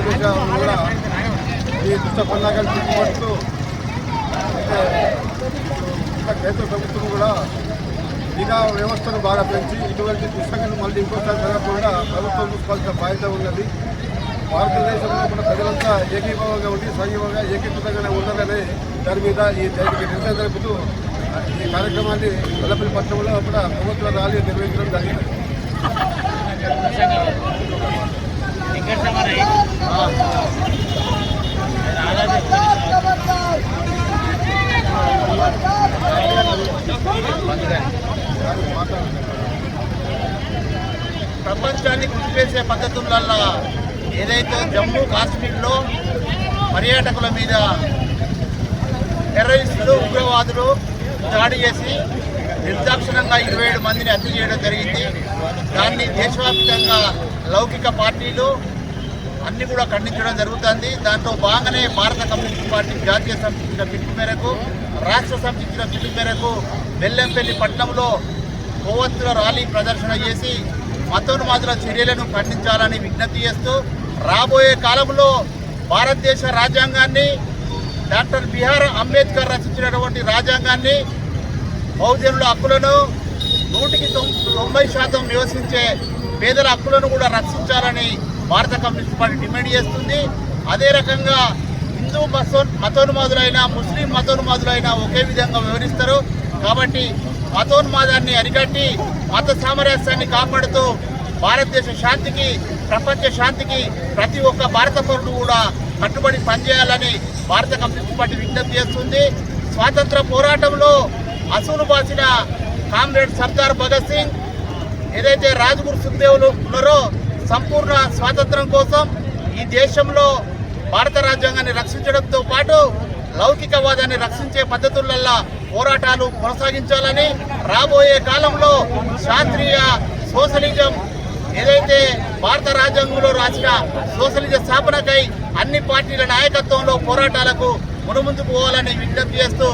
భారతదేశం కూడా ఈ దుష్ట పన్నాగాలు తీసుకుంటూ కేంద్ర ప్రభుత్వం కూడా నిఘా వ్యవస్థను బాగా పెంచి ఇటువంటి దుష్టంగా మళ్ళీ ఇంకోసారి జరగకుండా ప్రభుత్వం చూసుకోవాల్సిన బాధ్యత ఉన్నది భారతదేశంలో కూడా ప్రజలంతా ఏకీభావంగా ఉండి సజీవంగా ఏకీకృతంగానే ఉండాలని దాని మీద ఈ దానికి నిరసన జరుపుతూ ఈ కార్యక్రమాన్ని వెల్లపల్లి పట్టణంలో కూడా ప్రభుత్వ ర్యాలీ నిర్వహించడం జరిగింది ప్రపంచాన్ని కృషిచేసే పద్ధతులలో ఏదైతే జమ్మూ కాశ్మీర్లో పర్యాటకుల మీద టెర్రరిస్టులు ఉగ్రవాదులు దాడి చేసి నిర్దాక్షిణంగా ఇరవై ఏడు మందిని హత్య చేయడం జరిగింది. దాన్ని దేశవ్యాప్తంగా లౌకిక పార్టీలు అన్ని కూడా ఖండించడం జరుగుతుంది. దాంతో భాగంగానే భారత కమ్యూనిస్ట్ పార్టీ జాతీయ సమితి పిలుపు మేరకు రాష్ట్ర సమితి పిలుపు మేరకు బెల్లంపల్లి పట్టణంలో కొవ్వొత్తుల ర్యాలీ ప్రదర్శన చేసి మతోన్మాదుల చర్యలను ఖండించాలని విజ్ఞప్తి చేస్తూ రాబోయే కాలంలో భారతదేశ రాజ్యాంగాన్ని డాక్టర్ బిఆర్ అంబేద్కర్ రచించినటువంటి రాజ్యాంగాన్ని బహుజనుల హక్కులను నూటికి తొంభై శాతం నివసించే పేదల హక్కులను కూడా రక్షించాలని భారత కమ్యూనిస్ట్ పార్టీ డిమాండ్ చేస్తుంది. అదే రకంగా హిందూ మతో మతోన్మాదులైన ముస్లిం మతోన్మాదులైన ఒకే విధంగా వివరిస్తారు కాబట్టి మతోన్మాదాన్ని అరికట్టి మత సామరస్యాన్ని కాపాడుతూ భారతదేశ శాంతికి ప్రపంచ శాంతికి ప్రతి ఒక్క భారత పౌరుడు కూడా కట్టుబడి పనిచేయాలని భారత కమ్యూనిస్ట్ పార్టీ విజ్ఞప్తి చేస్తుంది. స్వాతంత్ర పోరాటంలో అసూలు బాసిన కామ్రేడ్ సర్దార్ భగత్ సింగ్ ఏదైతే రాజగురు సుఖదేవులు ఉన్నారో సంపూర్ణ స్వాతంత్రం కోసం ఈ దేశంలో భారత రాజ్యాంగాన్ని రక్షించడంతో పాటు లౌకికవాదాన్ని రక్షించే పద్ధతులల్లో పోరాటాలు కొనసాగించాలని రాబోయే కాలంలో శాస్త్రీయ సోషలిజం ఏదైతే భారత రాజ్యాంగంలో రాసిన సోషలిజ స్థాపనకై అన్ని పార్టీల నాయకత్వంలో పోరాటాలకు మునుముందుకు పోవాలని విజ్ఞప్తి చేస్తూ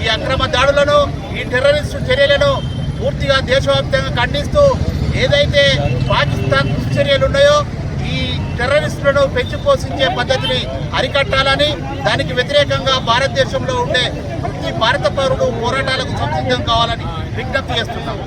ఈ అక్రమ దాడులను ఈ టెర్రరిస్టు చర్యలను దేశవ్యాప్తంగా ఖండిస్తూ ఏదైతే పాకిస్తాన్ చర్యలు ఉన్నాయో ఈ టెర్రరిస్టులను పెంచి పోషించే పద్ధతిని అరికట్టాలని దానికి వ్యతిరేకంగా భారతదేశంలో ఉండే ప్రతి భారత పౌరుడు పోరాటాలకు సంసిద్ధం కావాలని విజ్ఞప్తి చేస్తున్నాం.